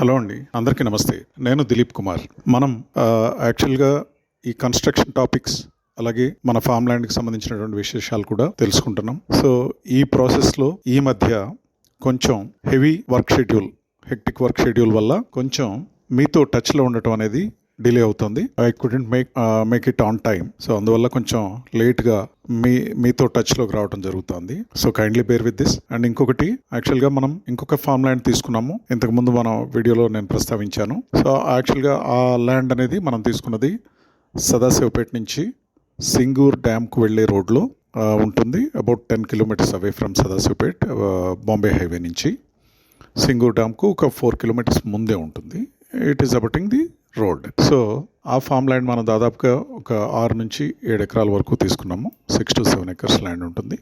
Hello అండి అందరికీ నమస్తే. నేను దిలీప్ కుమార్. మనం యాక్చువల్గా ఈ కన్స్ట్రక్షన్ టాపిక్స్ అలాగే మన ఫామ్ ల్యాండ్కి సంబంధించినటువంటి విశేషాలు కూడా తెలుసుకుంటున్నాం. సో ఈ ప్రాసెస్లో ఈ మధ్య కొంచెం heavy work schedule hectic work schedule వల్ల కొంచెం మీతో టచ్లో ఉండటం అనేది డిలే అవుతుంది. I couldn't make make it on time so అందువల్ల కొంచెం లేట్గా మీ మీతో టచ్లోకి రావడం జరుగుతుంది. So kindly bear with this and ఇంకొకటి యాక్చువల్గా మనం ఇంకొక ఫామ్ ల్యాండ్ తీసుకున్నాము. ఇంతకు ముందు మనం వీడియోలో నేను ప్రస్తావించాను. సో యాక్చువల్గా ఆ ల్యాండ్ అనేది మనం తీసుకున్నది సదాశివపేట నుంచి సింగూర్ డ్యామ్కు వెళ్ళే రోడ్లో ఉంటుంది. About ten kilometres away from Sadashivpet Bombay highway నుంచి. సింగూర్ డ్యామ్కు ఒక ఫోర్ కిలోమీటర్స్ ముందే ఉంటుంది. It is abutting the road. So ఆ ఫామ్ ల్యాండ్ మనం దాదాపుగా ఒక ఆరు నుంచి ఏడు ఎకరాల వరకు తీసుకున్నాము. Six to seven acres land ఉంటుంది.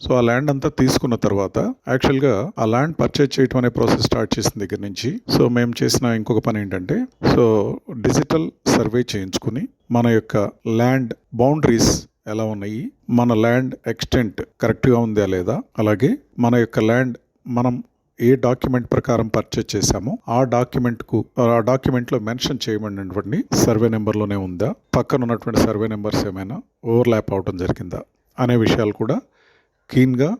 సో ఆ ల్యాండ్ అంతా తీసుకున్న తర్వాత యాక్చువల్గా ఆ ల్యాండ్ పర్చేజ్ చేయటం అనే ప్రాసెస్ స్టార్ట్ చేసిన దగ్గర నుంచి సో మేము చేసిన ఇంకొక పని ఏంటంటే సో డిజిటల్ సర్వే చేయించుకుని మన యొక్క ల్యాండ్ బౌండరీస్ ఎలా ఉన్నాయి మన ల్యాండ్ ఎక్స్టెంట్ కరెక్ట్గా ఉందా లేదా అలాగే మన యొక్క ల్యాండ్ మనం ఏ డాక్యుమెంట్ ప్రకారం పర్చేజ్ చేశామో ఆ డాక్యుమెంట్కు ఆ డాక్యుమెంట్లో మెన్షన్ చేయబడినటువంటి సర్వే నెంబర్లోనే ఉందా? పక్కన ఉన్నటువంటి సర్వే నెంబర్స్ ఏమైనా ఓవర్లాప్ అవడం జరిగిందా? అనే విషయాలు కూడా కీన్గా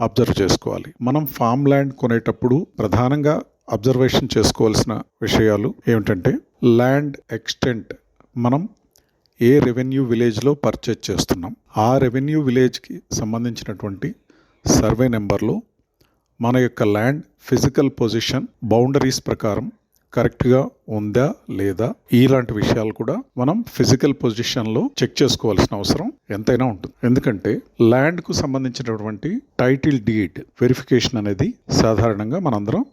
అబ్జర్వ్ చేసుకోవాలి. మనం ఫామ్ ల్యాండ్ కొనేటప్పుడు ప్రధానంగా అబ్జర్వేషన్ చేసుకోవాల్సిన విషయాలు ఏమిటంటే ల్యాండ్ ఎక్స్టెంట్ మనం ఏ రెవెన్యూ విలేజ్లో పర్చేజ్ చేస్తున్నాం ఆ రెవెన్యూ విలేజ్కి సంబంధించినటువంటి సర్వే నెంబర్లో మన యొక్క ల్యాండ్ ఫిజికల్ పొజిషన్ బౌండరీస్ ప్రకారం కరెక్ట్గా ఉందా లేదా? ఇలాంటి విషయాలు కూడా మనం ఫిజికల్ పొజిషన్లో చెక్ చేసుకోవాల్సిన అవసరం ఎంతైనా ఉంటుంది. ఎందుకంటే ల్యాండ్కు సంబంధించినటువంటి టైటిల్ డీడ్ వెరిఫికేషన్ అనేది సాధారణంగా మనందరం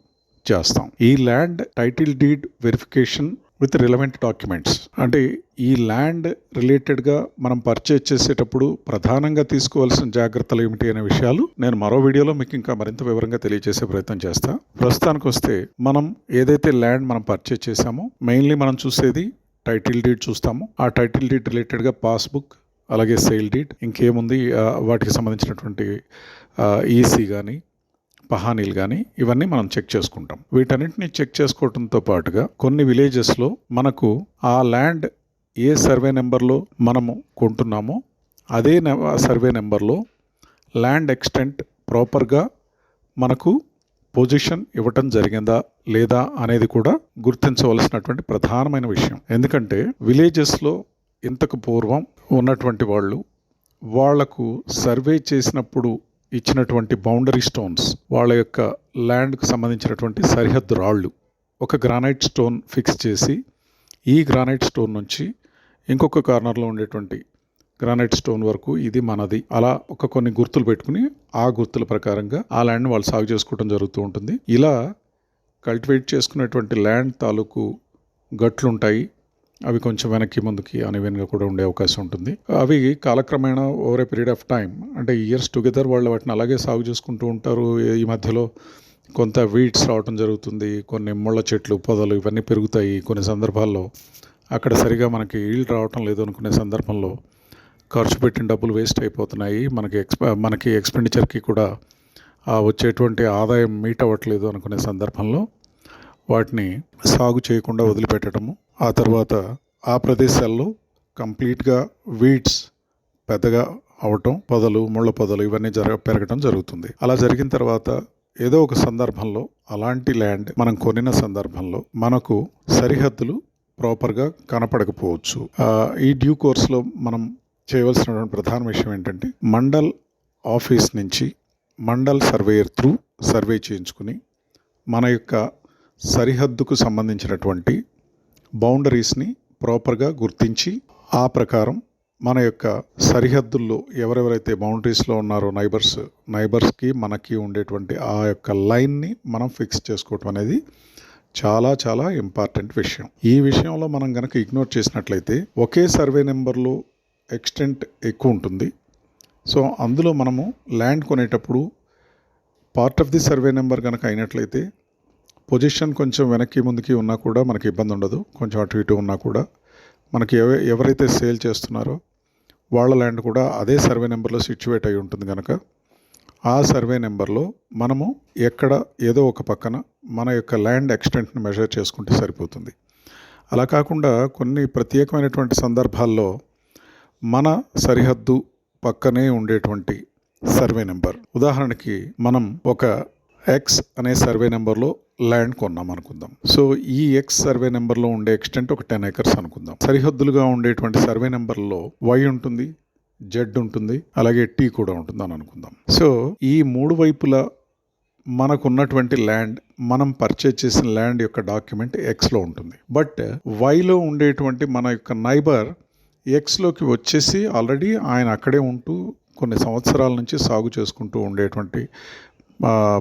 చేస్తాం. ఈ land title deed verification with relevant documents. అంటే ఈ ల్యాండ్ రిలేటెడ్గా మనం పర్చేజ్ చేసేటప్పుడు ప్రధానంగా తీసుకోవాల్సిన జాగ్రత్తలు ఏమిటి అనే విషయాలు నేను మరో వీడియోలో మీకు ఇంకా మరింత వివరంగా తెలియజేసే ప్రయత్నం చేస్తా. ప్రస్తుతానికి వస్తే మనం ఏదైతే ల్యాండ్ మనం పర్చేజ్ చేసామో మెయిన్లీ మనం చూసేది టైటిల్ డీడ్ చూస్తాము. ఆ టైటిల్ డీడ్ రిలేటెడ్గా పాస్బుక్ అలాగే సేల్ డీడ్ ఇంకేముంది వాటికి సంబంధించినటువంటి ఈసీ కానీ పహానీలు కానీ ఇవన్నీ మనం చెక్ చేసుకుంటాం. వీటన్నిటిని చెక్ చేసుకోవడంతో పాటుగా కొన్ని విలేజెస్లో మనకు ఆ ల్యాండ్ ఏ సర్వే నెంబర్లో మనము కొంటున్నామో అదే సర్వే నెంబర్లో ల్యాండ్ ఎక్స్టెంట్ ప్రాపర్గా మనకు పొజిషన్ ఇవ్వటం జరిగిందా లేదా అనేది కూడా గుర్తించవలసినటువంటి ప్రధానమైన విషయం. ఎందుకంటే విలేజెస్లో ఇంతకు పూర్వం ఉన్నటువంటి వాళ్ళు వాళ్ళకు సర్వే చేసినప్పుడు ఇచ్చినటువంటి బౌండరీ స్టోన్స్ వాళ్ళ యొక్క ల్యాండ్కు సంబంధించినటువంటి సరిహద్దు రాళ్ళు ఒక గ్రానైట్ స్టోన్ ఫిక్స్ చేసి ఈ గ్రానైట్ స్టోన్ నుంచి ఇంకొక కార్నర్లో ఉండేటువంటి గ్రానైట్ స్టోన్ వరకు ఇది మనది. అలా ఒక కొన్ని గుర్తులు పెట్టుకుని ఆ గుర్తుల ప్రకారంగా ఆ ల్యాండ్ వాళ్ళు సాగు చేసుకోవడం జరుగుతూ ఉంటుంది. ఇలా కల్టివేట్ చేసుకునేటువంటి ల్యాండ్ తాలూకు గట్లుంటాయి. అవి కొంచెం వెనక్కి ముందుకి అనివెన్గా కూడా ఉండే అవకాశం ఉంటుంది. అవి కాలక్రమేణా over a period of time అంటే ఇయర్స్ టుగెదర్ వాళ్ళు వాటిని అలాగే సాగు చేసుకుంటూ ఉంటారు. ఈ మధ్యలో కొంత వీడ్స్ రావటం జరుగుతుంది కొన్ని ముళ్ళ చెట్లు పొదలు ఇవన్నీ పెరుగుతాయి కొన్ని సందర్భాల్లో. అక్కడ సరిగా మనకి ఈల్డ్ రావటం లేదు అనుకునే సందర్భంలో ఖర్చు పెట్టిన డబ్బులు వేస్ట్ అయిపోతున్నాయి. మనకి ఎక్స్ప మనకి ఎక్స్పెండిచర్కి కూడా వచ్చేటువంటి ఆదాయం మీట్ అవ్వట్లేదు అనుకునే సందర్భంలో వాటిని సాగు చేయకుండా వదిలిపెట్టడము ఆ తర్వాత ఆ ప్రదేశాల్లో కంప్లీట్గా వీడ్స్ పెద్దగా అవటం పొదలు ముళ్ళ పొదలు ఇవన్నీ జరగ పెరగటం జరుగుతుంది. అలా జరిగిన తర్వాత ఏదో ఒక సందర్భంలో అలాంటి ల్యాండ్ మనం కొనిన సందర్భంలో మనకు సరిహద్దులు ప్రాపర్గా కనపడకపోవచ్చు. ఈ డ్యూ కోర్స్లో మనం చేయవలసినటువంటి ప్రధాన విషయం ఏంటంటే మండల్ ఆఫీస్ నుంచి మండల్ సర్వేయర్ త్రూ సర్వే చేయించుకుని మన యొక్క సరిహద్దుకు సంబంధించినటువంటి బౌండరీస్ని ప్రాపర్గా గుర్తించి ఆ ప్రకారం మన యొక్క సరిహద్దుల్లో ఎవరెవరైతే బౌండరీస్లో ఉన్నారో నైబర్స్ నైబర్స్కి మనకి ఉండేటువంటి ఆ యొక్క లైన్ని మనం ఫిక్స్ చేసుకోవటం అనేది చాలా చాలా ఇంపార్టెంట్ విషయం. ఈ విషయంలో మనం కనుక ఇగ్నోర్ చేసినట్లయితే ఒకే సర్వే నెంబర్లో ఎక్స్టెంట్ ఎక్కువ ఉంటుంది. సో అందులో మనము ల్యాండ్ కొనేటప్పుడు part of the survey number కనుక అయినట్లయితే పొజిషన్ కొంచెం వెనక్కి ముందుకి ఉన్నా కూడా మనకి ఇబ్బంది ఉండదు. కొంచెం అటు ఇటు ఉన్నా కూడా. మనకి ఎవ ఎవరైతే సేల్ చేస్తున్నారో వాళ్ళ ల్యాండ్ కూడా అదే సర్వే నెంబర్లో సిచ్యువేట్ అయి ఉంటుంది కనుక ఆ సర్వే నెంబర్లో మనము ఎక్కడ ఏదో ఒక పక్కన మన యొక్క ల్యాండ్ ఎక్స్టెంట్ని మెజర్ చేసుకుంటే సరిపోతుంది. అలా కాకుండా కొన్ని ప్రత్యేకమైనటువంటి సందర్భాల్లో మన సరిహద్దు పక్కనే ఉండేటువంటి సర్వే నెంబర్. ఉదాహరణకి మనం ఒక ఎక్స్ అనే సర్వే నెంబర్లో ల్యాండ్ కొన్నాం అనుకుందాం. సో ఈ ఎక్స్ సర్వే నెంబర్లో ఉండే ఎక్స్టెంట్ ఒక టెన్ ఏకర్స్ అనుకుందాం. సరిహద్దులుగా ఉండేటువంటి సర్వే నెంబర్లో వై ఉంటుంది జెడ్ ఉంటుంది అలాగే టీ కూడా ఉంటుంది అని అనుకుందాం. సో ఈ మూడు వైపులా మనకున్నటువంటి ల్యాండ్ మనం పర్చేజ్ చేసిన ల్యాండ్ యొక్క డాక్యుమెంట్ ఎక్స్లో ఉంటుంది. బట్ వైలో ఉండేటువంటి మన యొక్క నైబర్ ఎక్స్లోకి వచ్చేసి ఆల్రెడీ ఆయన అక్కడే ఉంటూ కొన్ని సంవత్సరాల నుంచి సాగు చేసుకుంటూ ఉండేటువంటి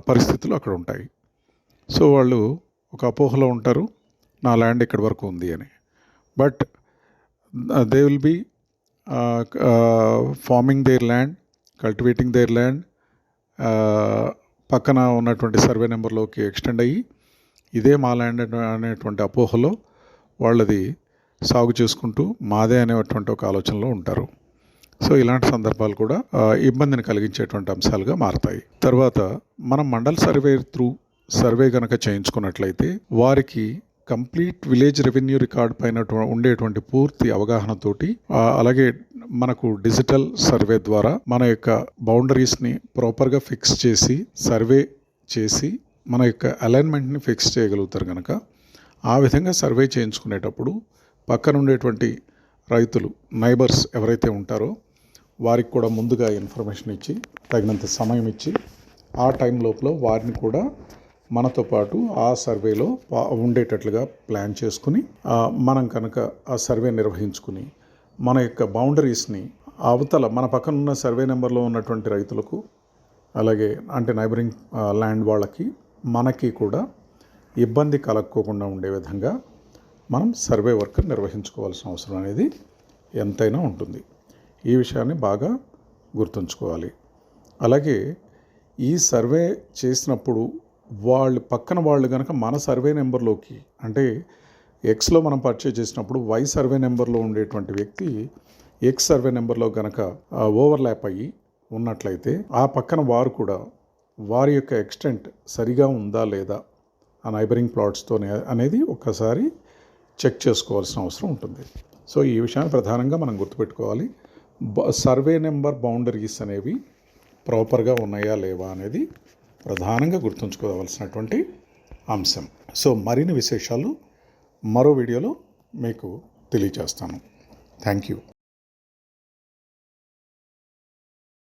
పరిస్థితులు అక్కడ ఉంటాయి. సో వాళ్ళు ఒక అపోహలో ఉంటారు నా ల్యాండ్ ఇక్కడి వరకు ఉంది అని. But they will be farming their land cultivating their land పక్కన ఉన్నటువంటి సర్వే నెంబర్లోకి ఎక్స్టెండ్ అయ్యి ఇదే మా ల్యాండ్ అనేటువంటి అపోహలో వాళ్ళది సాగు చేసుకుంటూ మాదే అనేటువంటి ఒక ఆలోచనలో ఉంటారు. సో ఇలాంటి సందర్భాలు కూడా ఇబ్బందిని కలిగించేటువంటి అంశాలుగా మారతాయి. తర్వాత మనం మండల్ సర్వే త్రూ సర్వే కనుక చేయించుకున్నట్లయితే వారికి కంప్లీట్ విలేజ్ రెవెన్యూ రికార్డ్ పైన ఉండేటువంటి పూర్తి అవగాహనతోటి అలాగే మనకు డిజిటల్ సర్వే ద్వారా మన యొక్క బౌండరీస్ని ప్రాపర్గా ఫిక్స్ చేసి సర్వే చేసి మన యొక్క అలైన్మెంట్ని ఫిక్స్ చేయగలుగుతారు కనుక ఆ విధంగా సర్వే చేయించుకునేటప్పుడు పక్కన ఉండేటువంటి రైతులు నైబర్స్ ఎవరైతే ఉంటారో వారికి కూడా ముందుగా ఇన్ఫర్మేషన్ ఇచ్చి తగినంత సమయం ఇచ్చి ఆ టైం లోపల వారిని కూడా మనతో పాటు ఆ సర్వేలో ఉండేటట్లుగా ప్లాన్ చేసుకుని మనం కనుక ఆ సర్వే నిర్వహించుకుని మన యొక్క బౌండరీస్ని అవతల మన పక్కన ఉన్న సర్వే నెంబర్లో ఉన్నటువంటి రైతులకు అలాగే అంటే నైబరింగ్ ల్యాండ్ వాళ్ళకి మనకి కూడా ఇబ్బంది కలక్కోకుండా ఉండే విధంగా మనం సర్వే వర్క్ నిర్వహించుకోవాల్సిన అవసరం అనేది ఎంతైనా ఉంటుంది. ఈ విషయాన్ని బాగా గుర్తుంచుకోవాలి. అలాగే ఈ సర్వే చేసినప్పుడు వాళ్ళు పక్కన వాళ్ళు కనుక మన సర్వే నెంబర్లోకి అంటే ఎక్స్లో మనం పర్చేజ్ చేసినప్పుడు వై సర్వే నెంబర్లో ఉండేటువంటి వ్యక్తి ఎక్స్ సర్వే నెంబర్లో కనుక ఓవర్లాప్ అయ్యి ఉన్నట్లయితే ఆ పక్కన వారు కూడా వారి యొక్క ఎక్స్టెంట్ సరిగా ఉందా లేదా ఆ నైబరింగ్ ప్లాట్స్తో అనేది ఒక్కసారి చెక్ చేసుకోవాల్సిన అవసరం ఉంటుంది. సో ఈ విషయాన్ని ప్రధానంగా మనం గుర్తుపెట్టుకోవాలి. సర్వే నెంబర్ బౌండరీస్ అనేవి ప్రాపర్గా ఉన్నాయా లేవా అనేది ప్రధానంగా గుర్తుంచుకోవాల్సినటువంటి అంశం. సో మరిన్ని విశేషాలు మరో వీడియోలో మీకు తెలియజేస్తాను. Thank you.